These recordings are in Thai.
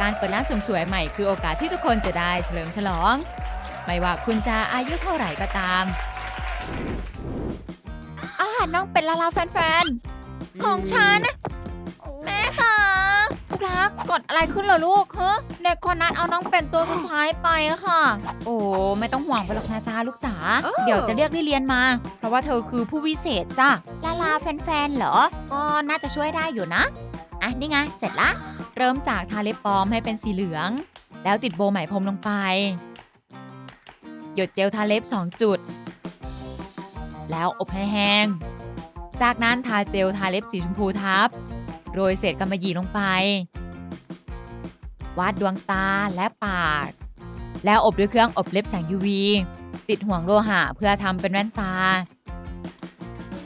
การเปิดร้านเสริมสวยใหม่คือโอกาสที่ทุกคนจะได้เฉลิมฉลอง ไม่ว่าคุณจะอายุเท่าไหร่ก็ตามอาหารน้องเป็นลาลาแฟนๆ ของฉัน แม่ค่ะลูกรักกดอะไรขึ้นเหรอลูกฮะเด็กคนนั้นเอาน้องเป็นตัวสุดท้ายไปอะค่ะ โอ้ไม่ต้องห่วงไปหรอกนะจ้าลูกตา เดี๋ยวจะเรียกลิเลียนมา เพราะว่าเธอคือผู้วิเศษจ้ะลาลาแฟนๆเหรอ ก็น่าจะช่วยได้อยู่นะ อะนี่ไงเสร็จละ เริ่มจากทาเล็บปลอมให้เป็นสีเหลือง แล้วติดโบไหมพรมลงไป หยดเจลทาเล็บ 2 จุด แล้วอบให้แห้ง จากนั้นทาเจลทาเล็บสีชมพูทับ โรยเศษกำมะหยี่ลงไป วาดดวงตาและปาก แล้วอบด้วยเครื่องอบเล็บแสง UV ติดห่วงโลหะเพื่อทำเป็นแว่นตา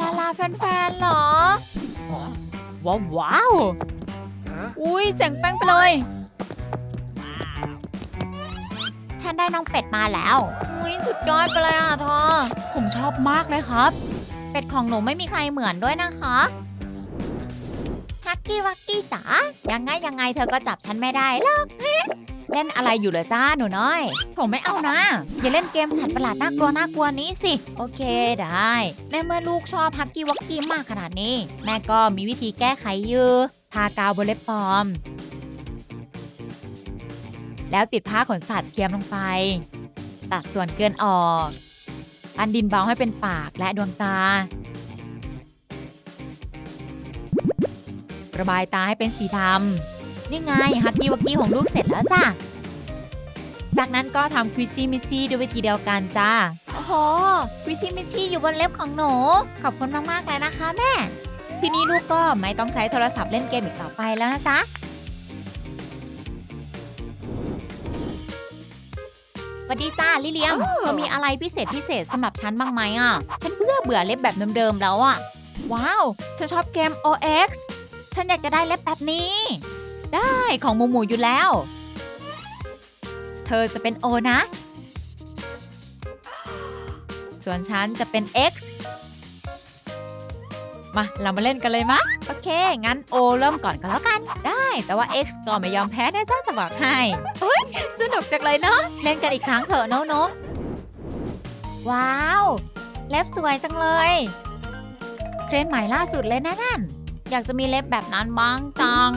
ลาลาแฟนๆเหรอว้าวว้าว อุ้ยเจ๋งแป้งไปเลย ฉันได้น้องเป็ดมาแล้วอุ้ยสุดยอดไปเลยอะเธอ ผมชอบมากเลยครับ เป็ดของหนูไม่มีใครเหมือนด้วยนะคะฮักกี้วักกี้จ๋ายังไงยังไงเธอก็จับฉันไม่ได้หรอก เล่นอะไรอยู่เหรอจ้าหนูน้อยผมไม่เอานะ อย่าเล่นเกมสัตว์ประหลาดน่ากลัวน่ากลัวนี้สิ โอเคได้ในเมื่อลูกชอบฮักกี้วักกี้มากขนาดนี้ แม่ก็มีวิธีแก้ไขอยู่ทากาวบนเล็บปลอม แล้วติดผ้าขนสัตว์เทียมลงไป ตัดส่วนเกินออกอันดินเบาให้เป็นปากและดวงตา ระบายตาให้เป็นสีดำ นี่ไงฮักกี้วักกี้ของลูกเสร็จแล้วจ้ะ จากนั้นก็ทำควิซี่มิซี่ด้วยวิธีเดียวกันจ้า โอ้โหวิซิมิชี่อยู่บนเล็บของหนู ขอบคุณมากๆเลยนะคะแม่ ทีนี้ลูกก็ไม่ต้องใช้โทรศัพท์เล่นเกมอีกต่อไปแล้วนะจ๊ะสวัสดีจ้าลิเลียมเธอมีอะไรพิเศษพิเศษสำหรับฉันบ้างไหมอะ ฉันเบื่อเบื่อเล็บแบบเดิมๆแล้วอะ ว้าว ฉันชอบเกม OX ฉันอยากจะได้เล็บแบบนี้ ได้ของหมูหมูอยู่แล้ว เธอจะเป็น O นะ ส่วนฉันจะเป็น X มา เรามาเล่นกันเลยมะ โอเค งั้น O เริ่มก่อนก็แล้วกัน ได้ แต่ว่า X ก็ไม่ยอมแพ้นะจ๊ะจะบอกให้เฮ้ยสนุกจังเลยเนาะ เล่นกันอีกครั้งเถอะโนโนว้าว เล็บสวยจังเลย เทรนด์ใหม่ล่าสุดเลยนะนั่น อยากจะมีเล็บแบบนั้นบ้างจัง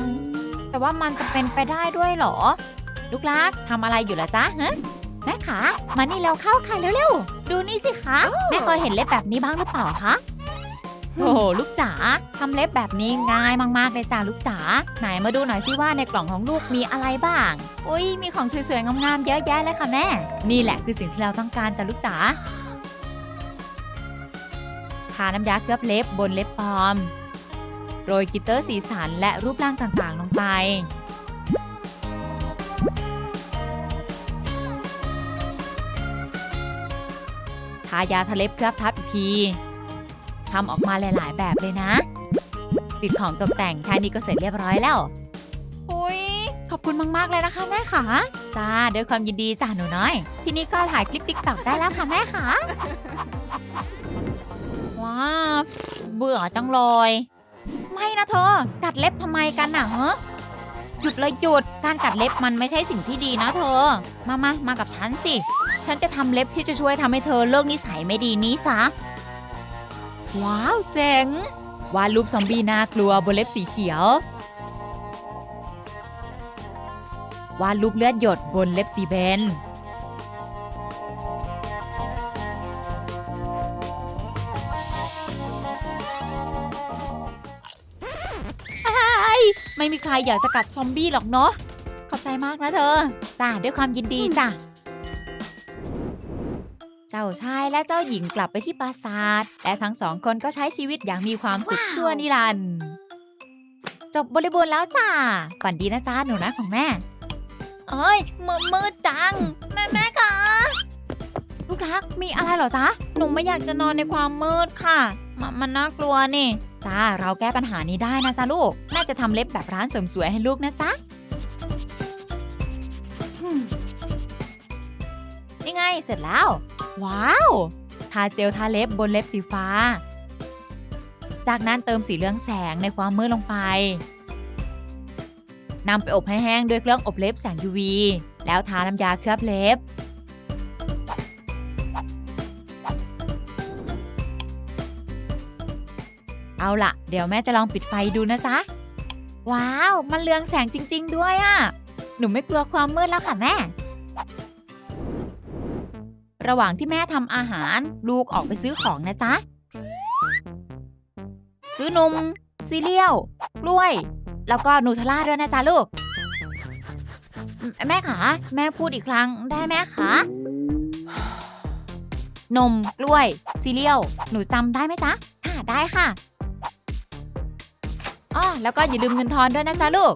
แต่ว่ามันจะเป็นไปได้ด้วยเหรอ ลูกรักทำอะไรอยู่ล่ะจ๊ะฮะแม่ขามานี่เราเข้าค่ะเร็วๆ ดูนี่สิคะ แม่เคยเห็นเล็บแบบนี้บ้างหรือเปล่าคะโอ้โหลูกจ๋าทำเล็บแบบนี้ง่ายมากๆเลยจ้าลูกจ๋าไหนมาดูหน่อยสิว่าในกล่องของลูกมีอะไรบ้าง อุ้ยมีของสวยๆงามๆเยอะแยะเลยค่ะแม่ นี่แหละคือสิ่งที่เราต้องการจ้าลูกจ๋าทาน้ำยาเคลือบเล็บบนเล็บปลอม โรยกลิตเตอร์สีสันและรูปร่างต่างๆ ลงไป ทายาทาเล็บเคลือบทับอีกทีทำออกมาหลาย ๆ แบบเลยนะ ติดของตกแต่งแค่นี้ก็เสร็จเรียบร้อยแล้วอุ้ยขอบคุณมาก ๆ เลยนะคะแม่ขาจ้าด้วยความยินดีจ้าหนูน้อย ทีนี้ก็ถ่ายคลิปติ๊กต็อกได้แล้วค่ะแม่ขาว้าวเบื่อจังเลย ไม่นะเธอ กัดเล็บทำไมกันน่ะฮะหยุดเลยหยุด การกัดเล็บมันไม่ใช่สิ่งที่ดีนะเธอ มามามากับฉันสิ ฉันจะทำเล็บที่จะช่วยทำให้เธอเลิกนิสัยไม่ดีนี้ซะ ว้าวเจ๋ง วาดรูปซอมบี้น่ากลัวบนเล็บสีเขียว วาดรูปเลือดหยดบนเล็บสีเบน ม่มีใครอยากจะกัดซอมบี้หรอกเนาะ ขอบใจมากนะเธอ จ้าด้วยความยินดีจ้ะ เจ้าชายและเจ้าหญิงกลับไปที่ปราสาท และทั้งสองคนก็ใช้ชีวิตอย่างมีความสุขว้าวชั่วนิรันดร์จบบริบูรณ์แล้วจ้าฝันดีนะจ้าหนูนะของแม่ เอ้ยมือมืดจัง แม่แม่คะลูกรักมีอะไรเหรอจ๊ะ หนูไม่อยากจะนอนในความมืดค่ะมนมันน่ากลัวนี่ จ้าเราแก้ปัญหานี้ได้นะจ๊ะลูกแม่ จะทำเล็บแบบร้านเสริมสวยให้ลูกนะจ๊ะอืมนี่ไงเสร็จแล้ว ว้าว ทาเจลทาเล็บบนเล็บสีฟ้า จากนั้นเติมสีเหลืองแสงในความมืดลงไปนำไปอบให้แห้งด้วยเครื่องอบเล็บแสง UV แล้วทาน้ำยาเคลือบเล็บ เอาล่ะ เดี๋ยวแม่จะลองปิดไฟดูนะจ๊ะ ว้าว มันเรืองแสงจริง ๆ ด้วยอะหนูไม่กลัวความมืดแล้วค่ะแม่ ระหว่างที่แม่ทำอาหาร ลูกออกไปซื้อของนะจ๊ะ ซื้อนมซีเรียลกล้วย แล้วก็นูเทล่าด้วยนะจ๊ะลูก แม่คะแม่พูดอีกครั้งได้ไหมคะนมกล้วยซีเรียลหนูจำได้ไหมจ๊ะ ค่ะ ได้ค่ะ อ้อแล้วก็อย่าลืมเงินทอนด้วยนะจ๊ะลูก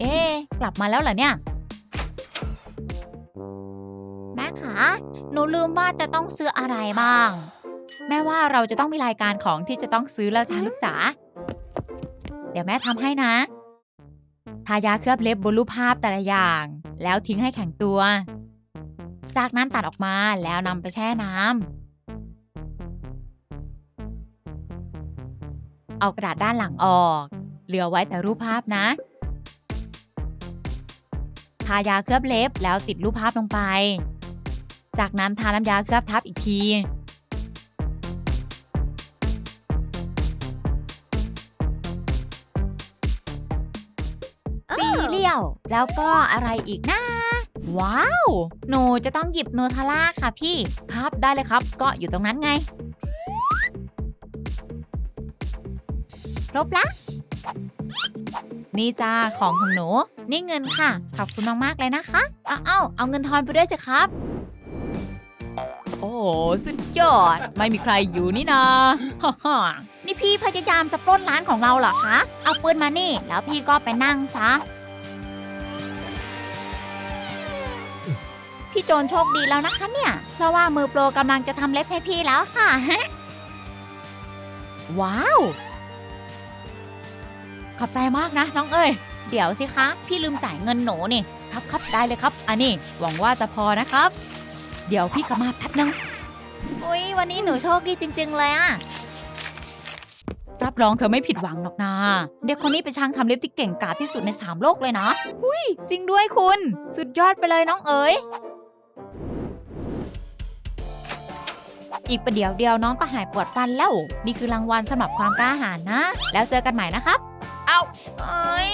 เอ๊กลับมาแล้วเหรอเนี่ย แม่คะหนูลืมว่าจะต้องซื้ออะไรบ้าง แม่ว่าเราจะต้องมีรายการของที่จะต้องซื้อแล้วจ้าลูกจ๋าเดี๋ยวแม่ทำให้นะทายาเคลือบเล็บบนรูปภาพแต่ละอย่าง แล้วทิ้งให้แข็งตัว จากนั้นตัดออกมาแล้วนำไปแช่น้ำ เอากระดาษด้านหลังออก เหลือไว้แต่รูปภาพนะ ทายาเคลือบเล็บแล้วติดรูปภาพลงไป จากนั้นทาน้ำยาเคลือบทับอีกทีซีเรียลแล้วก็อะไรอีกนะว้าว หนูจะต้องหยิบนูเทลล่าค่ะพี่ ครับได้เลยครับ ก็อยู่ตรงนั้นไง ครบละ นี่จ้าของของหนู นี่เงินค่ะ ขอบคุณมากๆเลยนะคะ เอาเอาเอาเงินทอนไปด้วยสิครับ โอ้โหสุดยอด ไม่มีใครอยู่นี่นาฮ่าฮ่านี่พี่พยายามจะปล้นร้านของเราเหรอคะ เอาปืนมานี่ แล้วพี่ก็ไปนั่งซะ พี่โจรโชคดีแล้วนะคะเนี่ย เพราะว่ามือโปรกำลังจะทำเล็บให้พี่แล้วค่ะ ว้าว ขอบใจมากนะน้องเอ้ย เดี๋ยวสิคะ พี่ลืมจ่ายเงินหนูนี่ ครับครับได้เลยครับ อันนี้หวังว่าจะพอนะครับ เดี๋ยวพี่กลับมาแป๊บนึงอุ้ยวันนี้หนูโชคดีจริง ๆ เลยอะรับรองเธอไม่ผิดหวังหรอกนะ เด็กคนนี้เป็นช่างทำเล็บที่เก่งกาจที่สุดในสามโลกเลยนะหุยจริงด้วยคุณ สุดยอดไปเลยน้องเอ๋ย อีกประเดี๋ยวเดียวน้องก็หายปวดฟันแล้ว นี่คือรางวัลสำหรับความกล้าหาญนะ แล้วเจอกันใหม่นะครับ เอาเอ้ย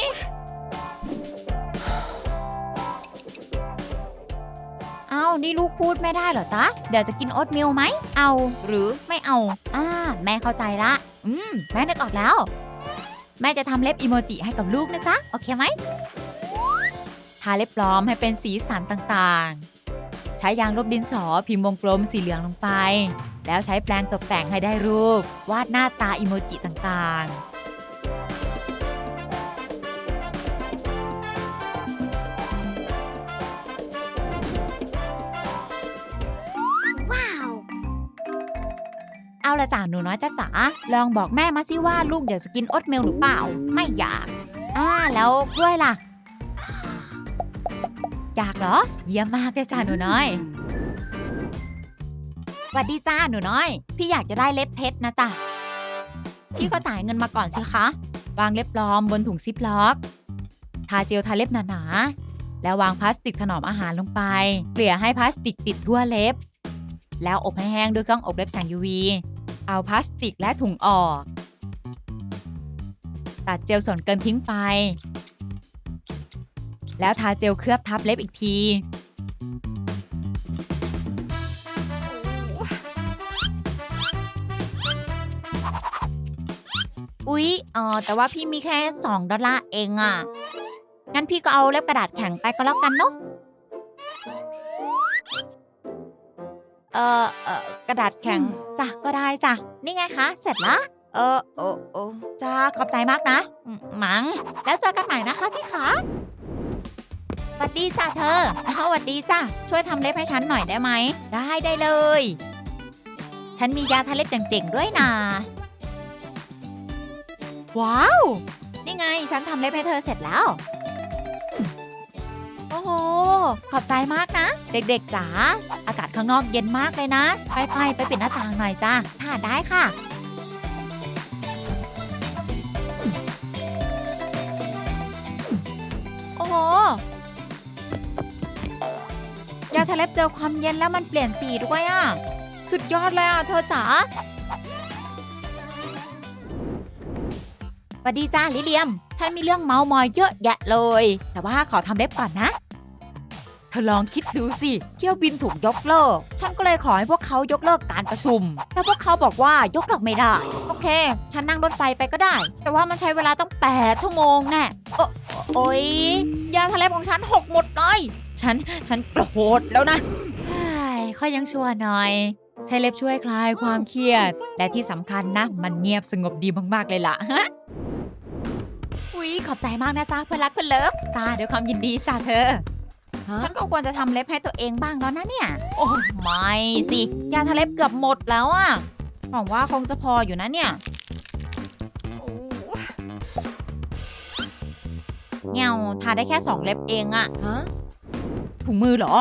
เอานี่ลูกพูดไม่ได้เหรอจ๊ะ เดี๋ยวจะกินโอ๊ตมิลไหม เอาหรือไม่เอา อ่า แม่เข้าใจละ อืม แม่นึกออกแล้ว แม่จะทำเล็บอีโมจิให้กับลูกนะจ๊ะ โอเคไหม ทาเล็บปลอมให้เป็นสีสันต่างๆ ใช้ยางลบดินสอพิมพ์วงกลมสีเหลืองลงไป แล้วใช้แปรงตกแต่งให้ได้รูป วาดหน้าตาอีโมจิต่างๆ ละจ้าหนูน้อยจ้าจ๋าลองบอกแม่มาสิว่าลูกอยากจะกินโอ๊ตเมลหรือเปล่า ไม่อยาก อ่าแล้วกล้วยล่ะ อยากเหรอ เยี่ยมมากเลยจ้าหนูน้อยสวัสดีจ้าหนูน้อย พี่อยากจะได้เล็บเพชรนะจ๊ะพี่ก็จ่ายเงินมาก่อนสิคะ วางเล็บปลอมบนถุงซิปล็อก ทาเจลทาเล็บหนาๆ แล้ววางพลาสติกถนอมอาหารลงไป เกลี่ยให้พลาสติกติดทั่วเล็บ แล้วอบให้แห้งด้วยเครื่องอบเล็บแสง UV เอาพลาสติกและถุงออก ตัดเจลส่วนเกินทิ้งไป แล้วทาเจลเคลือบทับเล็บอีกที อุ๊ยเออแต่ว่าพี่มีแค่ 2 ดอลลาร์เองอะงั้นพี่ก็เอาเล็บกระดาษแข็งไปก็แล้วกันเนาะเออเออ กระดาษแข็งจ้ะก็ได้จ้ะนี่ไงคะเสร็จละเออโอ้โอ้จ้าขอบใจมากนะอืมมังแล้วเจอกันใหม่นะคะพี่ขาสวัสดีจ้ะเธอสวัสดีจ้ะช่วยทำเล็บให้ฉันหน่อยได้ไหม ได้ได้เลย ฉันมียาทาเล็บเจ๋งๆด้วยนะว้าว นี่ไงฉันทำเล็บให้เธอเสร็จแล้ว ห ขอบใจมากนะ เด็กๆจ๋าอากาศข้างนอกเย็นมากเลยนะ ไปไปไปปิดหน้าต่างหน่อยจ้าค่ะได้ค่ะ โอ้โยาทะเลบเจอความเย็นแล้วมันเปลี่ยนสีด้วยอะ สุดยอดเลยอะเธอจ๋าสวัสดีจ้าลิเลียม ฉันมีเรื่องเมาส์มอยเยอะแยะเลย แต่ว่าขอทำเล็บก่อนนะ ธอลองคิดดูสิ เที่ยวบินถูกยกเลิก ฉันก็เลยขอให้พวกเขายกเลิกการประชุม แต่พวกเขาบอกว่ายกเลิกไม่ได้ โอเค ฉันนั่งรถไฟไปก็ได้ แต่ว่ามันใช้เวลาต้อง 8 ชั่วโมงแน่โอโอ๊ยยาทาเล็บของฉันหกหมดเลย ฉัน ฉันโกรธแล้วนะใช่ค่อยยังชั่วหน่อย ใช้เล็บช่วยคลายความเครียด และที่สำคัญนะ มันเงียบสงบดีมากๆเลยล่ะฮะอุ๊ยขอบใจมากนะจ้าเพื่อนรักเพื่อนเลิฟจ้าด้วยความยินดีจ้าเธอ ฉันก็ควรจะทำเล็บให้ตัวเองบ้างแล้วนะเนี่ย โอ้ไม่สิยาทาเล็บเกือบหมดแล้วอะหวังว่าคงจะพออยู่นะเนี่ยเงาทาได้แค่สองเล็บเองอะฮะถุงมือเหรอ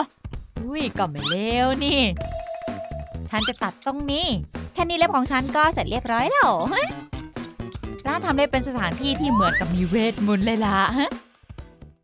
อุ้ยก็ไม่เลวนี่ ฉันจะตัดตรงนี้ แค่นี้เล็บของฉันก็เสร็จเรียบร้อยแล้วร้านทำเล็บเป็นสถานที่ที่เหมือนกับมีเวทมนต์เลยล่ะฮะ